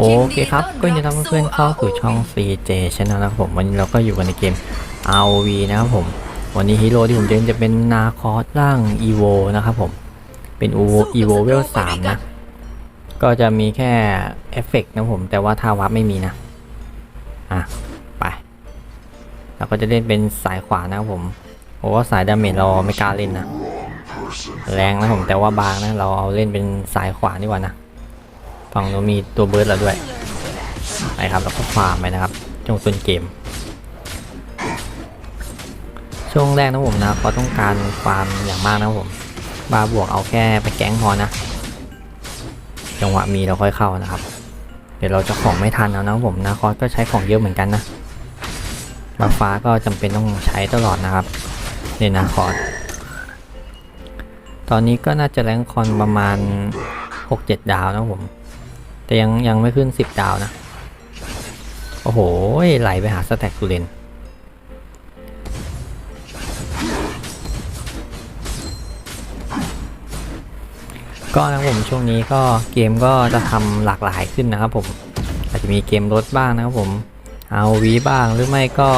โอเคครับ ก็ยินดีต้อนรับเพื่อนๆเข้าสู่ช่อง CJ Channel นะครับผมวันนี้เราก็อยู่กันในเกม ROV นะครับผม วันนี้ฮีโร่ที่ผมจะเล่นจะเป็นนาคอสร่าง EVO นะครับผม เป็น EVO EVO เวล3นะ ก็จะมีแค่เอฟเฟกต์นะผม แต่ว่าท่าวับไม่มีนะ อะ ไป เราก็จะเล่นเป็นสายขวานะครับผมโอ้สายดาเมจเราไม่กล้าเล่นนะ แรงนะผมแต่ว่าบางนะ เราเอาเล่นเป็นสายขวาดีกว่านะ ฝั่งนู้นมีตัวเบิร์ดเราด้วยไปครับแล้วก็ฟาร์มไปนะครับช่วงต้นเกม ช่วงแรกนะผมนะเขาต้องการฟาร์มอย่างมากนะผมบาบวกเอาแค่ไปแก๊งพอนะ จังหวะมีเราค่อยเข้านะครับ เดี๋ยวเราจะของไม่ทันแล้วนะผมนะคอสก็ใช้ของเยอะเหมือนกันนะบาฟ้าก็จำเป็นต้องใช้ตลอดนะครับในนาคอสตอนนี้ก็น่าจะแรงคอนประมาณ 6-7 ดาวนะผม แต่ยังยังไม่ขึ้น 10 ดาวนะ โอ้โห ไหลไปหาสแต็กกูเลนก็นะผมช่วงนี้ก็เกมก็จะทำหลากหลายขึ้นนะครับผม อาจจะมีเกมรถบ้างนะครับผมเอาวีบ้างหรือไม่ก็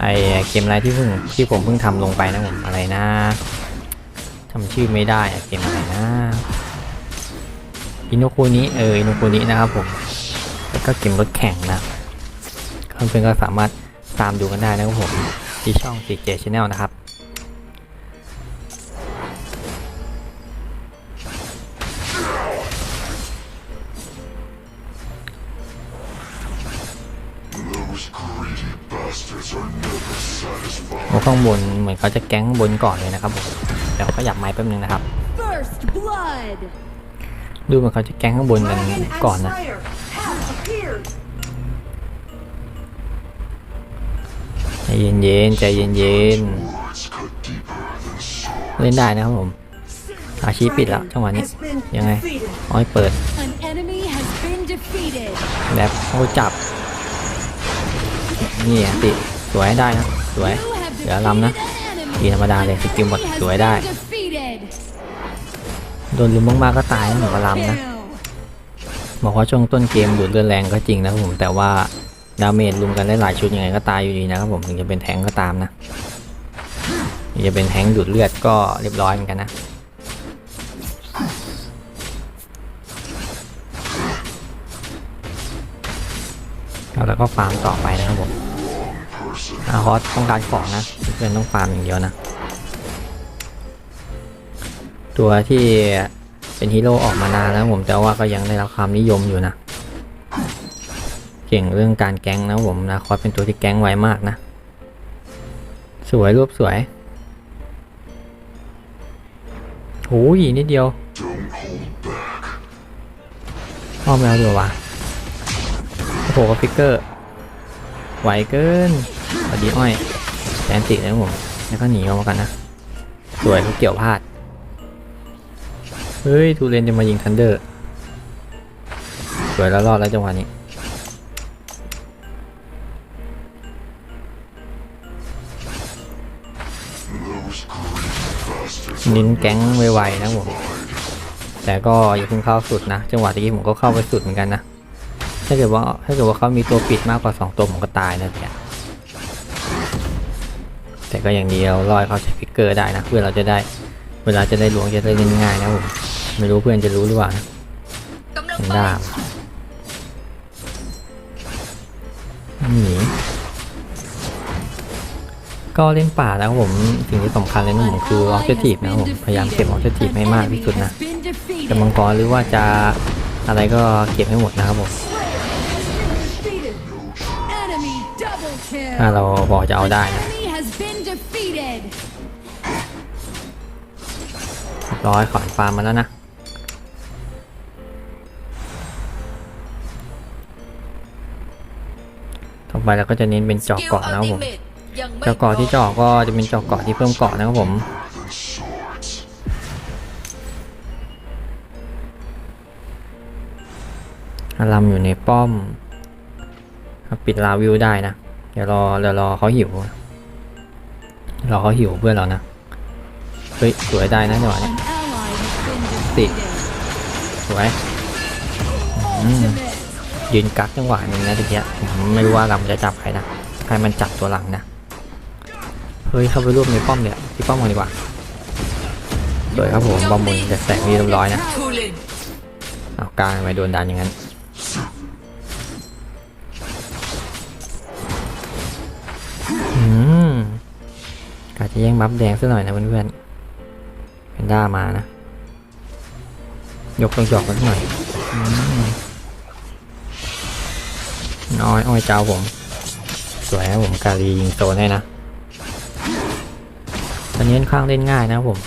ไอเกมอะไรที่เพิ่งที่ผมเพิ่งทำลงไปนะผมอะไรนะจำชื่อไม่ได้เกมอะไรนะ อินุคุนิเอออินุคุนินะครับผมแล้วก็เกมรถแข่งนะเพื่อนๆก็สามารถตามดูกันได้นะครับผมที่ช่อง CJ Channel นะครับโอ้ข้างบนเหมือนเขาจะแก๊งบนก่อนเลยนะครับผมเดี๋ยวก็อยากไม้แป๊บนึงนะครับ First blood. ดูเหมือนเขาจะแก๊งข้างบนกัน Dragon and ก่อนนะ Slayer have appeared. ใจเย็นๆใจเย็น Words cut deeper than swords. ๆเล่นได้นะครับผมอาชีพปิดแล้วจังหวะนี้ Has been ยังไง defeated. อ้อยเปิด An enemy has been defeated. แบบโอ้จับ นี่อะติสวยได้นะ สวย You have เดี๋ยวลำนะ defeated an ที enemy. ธรรมดาเลยสกิลหมด Enemy has สวยได้ been defeated. โดนลุมมากๆก็ตายนะผมก็ลำนะบอกว่าช่วงต้นเกมดูดเลือดแรงก็จริงนะครับผมแต่ว่าดาเมจลุมกันได้หลายชุดยังไงก็ตายอยู่ดีนะครับผมถึงจะเป็นแทงก็ตามนะจะเป็นแทงดูดเลือดก็เรียบร้อยเหมือนกันนะแล้วก็ฟาร์มต่อไปนะครับผมอาฮอสต้องการของนะเพื่อนต้องฟาร์มอย่างเดียวนะ ตัวที่เป็นฮีโร่ออกมานานแล้วผมแต่ว่าก็ยังได้รับความนิยมอยู่นะ เก่งเรื่องการแก๊งนะผมนะคอสเป็นตัวที่แก๊งไวมากนะ สวยรูปสวยโอ้ยนิดเดียว Don't hold back. อ้อมแล้วเดียววะโอ้โหฟิกเกอร์ไหวเกินพอดีอ้อยแตนติเลยนะผมแล้วก็หนีออกมากันนะ สวยลูกเกี่ยวพลาด เฮ้ยทูเรนจะมายิงทันเดอร์สวยแล้วรอดแล้วจังหวะนี้นินแก๊งไวๆนะผมแต่ก็อย่าเพิ่งเข้าสุดนะ จังหวะตะกี้ผมก็เข้าไปสุดเหมือนกันนะถ้าเกิดว่าถ้าเกิดว่าเขามีตัวปิดมากกว่าสองตัวผมก็ตายนะเนี่ยแต่ก็อย่างเดียวรอยเขาใช้ฟิกเกอร์ได้นะเพื่อเราจะได้ เวลาจะได้ลวงจะได้เล่นง่ายนะผม ไม่รู้เพื่อนจะรู้หรือเปล่านะเห็นดาบหนีก็เล่นป่าแล้วผมสิ่งที่สำคัญเลยนะผมคือออ Ally เจทีฟ has นะ been ผมพยายามเก็บออ defeated. เจทีฟ An ให้มากที่ enemy สุดนะ has been defeated. จะมังกรหรือว่าจะอะไรก็เก็บให้หมดนะครับผม Defeated. Enemy double ถ้า kill. เราพอจะเอาได้นะ รียบร้อยขอนฟาร์มมาแล้วนะต่อไปเราก็จะเน้นเป็นเจาะเกาะนะครับผมเจาะเกาะที่เจาะก็จะเป็นเจาะเกาะที่เพิ่มเกาะนะครับผม than swords. อารัมอยู่ในป้อมครับปิดลาวิวได้นะ เดี๋ยวรอเดี๋ยวรอเขาหิว รอเขาหิวเพื่อนเรานะ เฮ้ย สวยได้นะจังหวะนี้ สวยยืนกักจังหวะหนึ่งนะตะเกียผมไม่รู้ว่าลำจะจับใครนะใครมันจับตัวหลังนะเฮ้ยเข้าไปรวบในป้อมเนี่ยที่ป้อมกันดีกว่าสวยครับผมบอมบุญจะแตกมีเรียบร้อยนะเอากลางไปโดนดันอย่างนั้นอืมกาจะแย่งบัฟแดงซะหน่อยนะเพื่อนๆเป็นด้ามานะ ยกตรงจอกกันหน่อยอืมน้อยอ้อยเจ้าผม สวยผมกาลียิงโซนให้นะตอนนี้ค่อนข้างเล่นง่ายนะผม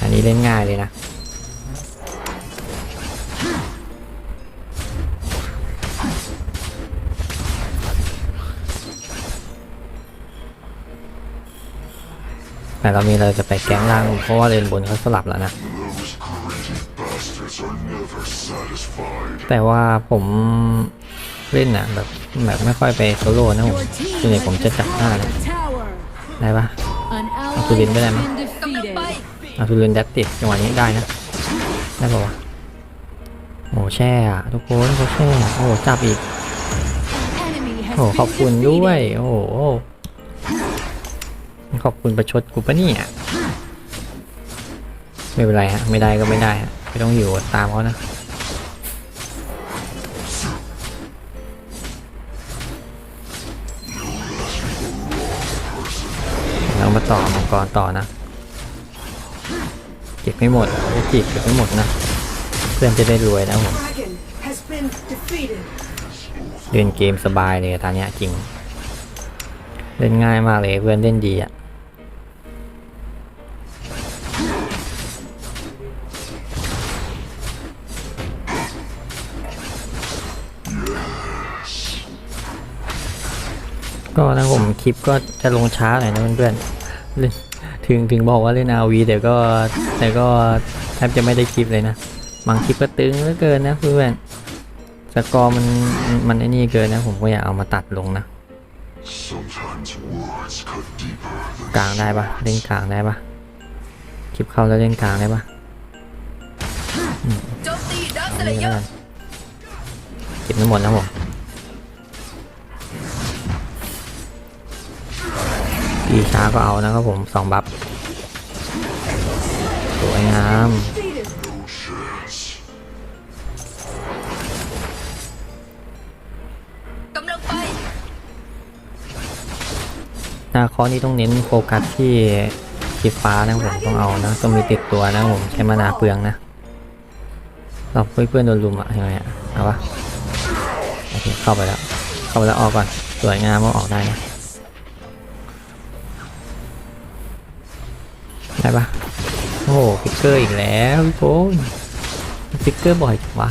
อันนี้เล่นง่ายเลยนะ แต่เรามีเราจะไปแก๊งล่างเพราะว่าเลนบนเขาสลับแล้วนะ แต่ว่าผมเล่นนะแบบแบบไม่ค่อยไปโซโล่นะผมส่วนใหญ่ผมจะจับหน้า has นะได้ปะ An ally Aku din ba has naman? been defeated. เอาทุเรนแดดติดจังหวะนี้ได้นะ ได้ปะวะโอ้แช่ทุกคนเขาแช่โอ้จับอีกโอ้ขอบคุณด้วย โอ้ ขอบคุณประชดกูปะเนี่ยไม่เป็นไรฮะ ไม่ได้ก็ไม่ได้ฮะ ไม่ต้องอยู่ตามเขานะ เรามาต่อมังกรต่อนะ เก็บไม่หมดจะจีบเก็บไม่หมดนะ เพื่อนจะได้รวยนะผมเล่นเกมสบายเลยตอนเนี้ยจริง เล่นง่ายมากเลยเพื่อนเล่นดีอะ ก็นะผมคลิปก็จะลงช้าหน่อยนะเพื่อนๆเล่นถึงถึงบอกว่าเล่นอาวีแต่ก็แต่ก็แทบจะไม่ได้คลิปเลยนะบางคลิปก็ตึงเหลือเกินนะเพื่อนๆสกอร์มันมันไอ้นี่เกินนะผมก็อยากเอามาตัดลงนะ Sometimes words cut deeper than กลางได้ปะเล่นกลางได้ปะคลิปเข้าแล้วเล่นกลางได้ปะโจมตีดักสเอาเลเล่นเยแล้วอกัร์นเก็บไม่หมดนะผม ดีช้าก็เอานะครับผมสองบัฟสวยงามนาคอนี่ต้องเน้นโฟกัสที่สีฟ้านะผมต้องเอานะต้องมีติดตัวนะผมใช้มานาเปลืองนะเราเพื่อนๆโดนลุมอะยังไงอะเอาปะโอเคเข้าไปแล้ว เข้าไปแล้วออกก่อนสวยงามก็ออกได้นะ ได้ปะโอ้โหฟิกเกอร์อีกแล้วพี่โป้ยฟิกเกอร์บ่อยจังวะ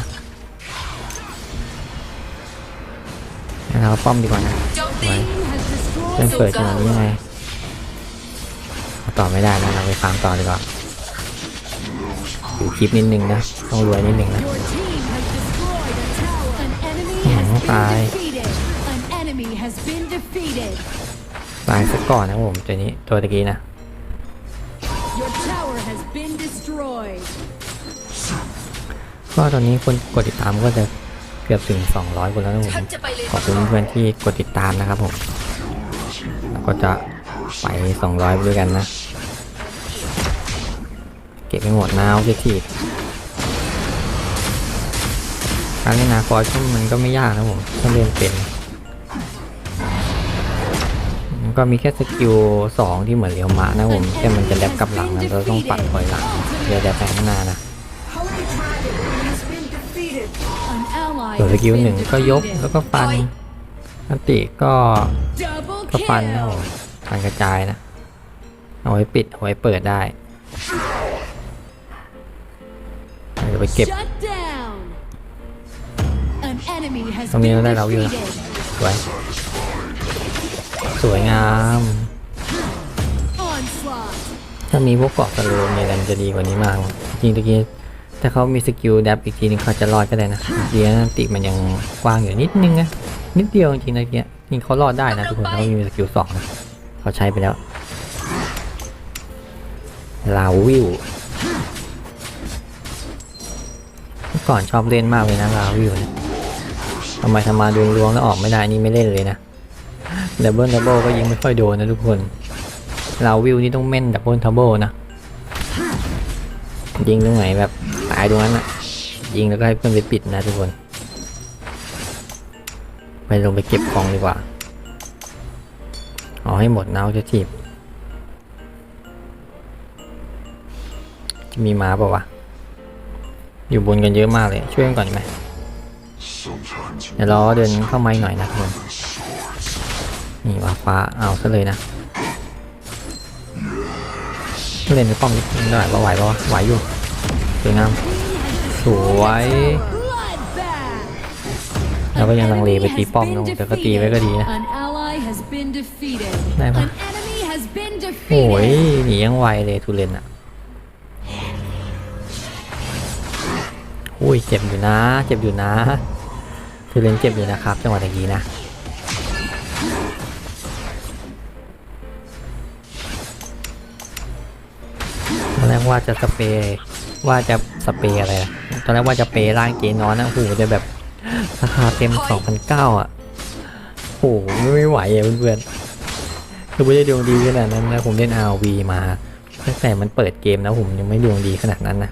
งั้นเราป้อมดีกว่านะโจมตีไว้ Team has destroyed เริ่มเปิดจังหวะนี้ยังไงเอาต่อไม่ได้นะเราไปฟาร์มต่อดีกว่าดูคลิปนิดนึงนะต้องรวยนิดนึงนะ Your team has destroyed a tower. An enemy Oh, has been bye. defeated. An enemy has been defeated. ตายซะก่อนนะผมตัวนี้ตัวตะกี้นะ Your tower has been destroyed. ก็ตอนนี้คนกดติดตามก็จะเกือบถึง 200 คนแล้วนะผมฉันจะไปเลยขอบคุณเพื่อนที่กดติดตามนะครับผมแล้วก็จะไป 200ไปด้วยกันนะ เก็บไปหมดนะเอาทีการเล่นนาคอร์ก็มันก็ไม่ยากนะผมถ้าเล่นเป็น ก็มีแค่สกิลสองที่เหมือนเรียวมะนะผมแค่มันจะแลบกลับหลังนะเราต้องปัดถอยหลังเดี๋ยวจะแปลงข้างหน้านะ Holy Dragon has been defeated. An ally ส่วนส has กิล been หนึ่งก็ยก defeated. แล้วก็ฟันอันติก็ Double ก็ฟันนะผ kill. มฟันกระจายนะ เอาไว้ปิดเอาไว้เปิดได้เดี๋ยวไปเก็บ Shut down. An enemy has ตรงนี้ been เราได้เราอยู่นะ defeated. สวย สวยงาม ถ้ามีพวกเกาะสโลว์มีอะไรมันจะดีกว่านี้มาก จริงๆตะกี้ถ้าเขามีสกิลแดบอีกทีนึงเขาจะรอดก็ได้นะเดียวนติมันยังกว้างอยู่นิดนึงนะนิดเดียวจริงๆตะกี้จริงเขารอดได้นะทุกคนเขามีสกิลสองนะเขาใช้ไปแล้วลาวิวก่อนชอบเล่นมากเลยนะลาวิวเนี่ยทำไมทำมาดวงลวงแล้วออกไม่ได้นี่ไม่เล่นเลยนะ ดับเบิลดับเบิลก็ยิงไม่ค่อยโดนนะทุกคนลาวิวนี่ต้องแม่นดับเบิลทับเบิลนะ ยิงตรงไหนแบบตายตรงนั้นอะยิงแล้วก็ให้เพื่อนไปปิดนะทุกคน ไปลงไปเก็บของดีกว่าเอาให้หมดนะเอาจะจีบจะมีหมาเปล่าวะ อยู่บนกันเยอะมากเลย ช่วยกันก่อนไหมเดี๋ยวรอเดินเข้ามาหน่อยนะทุกคน นี่ว่าฟ้าเอาซะเลยนะเล่นในป้อมนิดนึงได้ปะไหวปะไหวอยู่สวยงามสวยแล้วก็ยังลังเลไปตีป้อมนะแต่ก็ตีไว้ก็ดีนะ An ally has been defeated. Này mà. An enemy has been โอ้ยหนียังไวเลยทุเรนอะอุ้ยเจ็บอยู่นะ เจ็บอยู่นะทุเรนเจ็บอยู่นะครับจังหวะตะกี้นะ แรกว่าจะสเปรย์ว่าจะสเปรย์อะไรนะตอนแรกว่าจะเปรย์ร่างเกนอนนะโอ้โหแต่แบบราคาเต็ม2,009อะโอ้โหไม่ไหวอะเพื่อนๆคือไม่ได้ดวงดีขนาดนั้นนะผมเล่น RV มาตั้งแต่มันเปิดเกมนะผมยังไม่ดวงดีขนาดนั้นนะ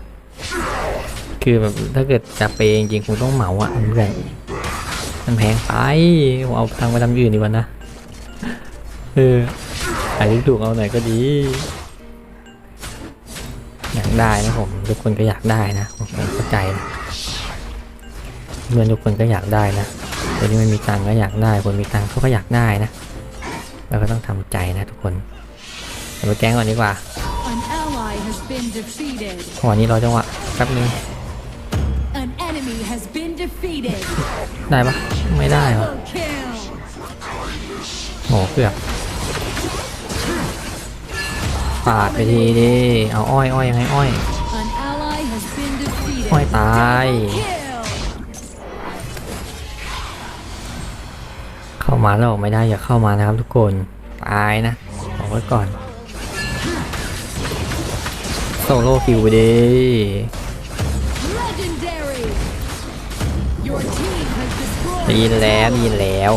คือแบบถ้าเกิดจะเปย์จริงๆคงต้องเหมาอะเพื่อนมันแพงไปผมเอาตังไปทำอื่นดีกว่านะเออขายถูกๆเอาหน่อยก็ดี ได้นะผมทุกคนก็อยากได้นะผมเข้าใจนะเพื่อนทุกคนก็อยากได้นะคนที่ไม่มีตังค์ก็อยากได้ คนมีตังค์เขาก็อยากได้นะเราก็ต้องทำใจนะทุกคนเดี๋ยวไปแกล้งก่อนดีกว่า An ally has been defeated. วันนี้รอจังหวะแป๊บนึง An enemy has been defeated. ได้ปะไม่ได้หรอ Double kill. โหเกือบ ปาดไปทีดิเอาอ้อยอ้อยยังไงอ้อย An ally has been defeated. อ้อยตาย Kill. เข้ามาแล้วออกไม่ได้อย่าเข้ามานะครับทุกคนตายนะบอกไว้ก่อนโซโล่คิวไปดิ Legendary. Your team has ได้ destroyed. ยินแล้วได้ยินแล้ว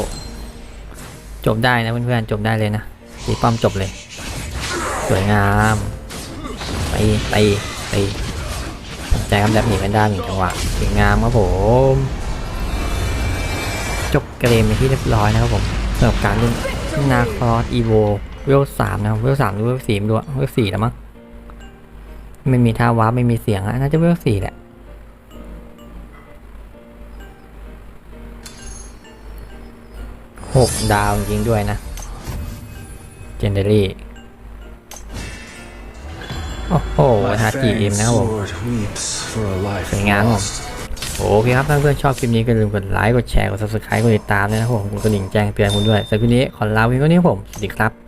จบได้นะเพื่อนๆจบได้เลยนะตีป้อมจบเลย สวยงามไปไปไปใจกำแบบหนีกันได้หนึ่งจังหวะสวยงามครับผมจบเกมในที่เรียบร้อยนะครับผมสำหรับการเล่นนาคอสอีโวเวลสามนะครับเวลสามหรือเวลสี่ไม่รู้อะเวลสี่แล้วมั้งไม่มีท่าวาร์ปไม่มีเสียงอะน่าจะเวลสี่แหละหกดาวจริงด้วยนะเจนเดอรี่ โอ้โห My ฮาจีเอ็ม fanged นะครับผม sword weeps for a life สวยงามครับ lost. โอเคครับถ้าเพื่อนชอบคลิปนี้ก็อย่าลืมกดไลค์ กดแชร์ กด subscribe กดติดตามด้วยนะครับผมกดกระดิ่งแจ้งเตือนคุณด้วยสำหรับคลิปนี้ขอลาไปก่อนนี้ครับผม สวัสดีครับ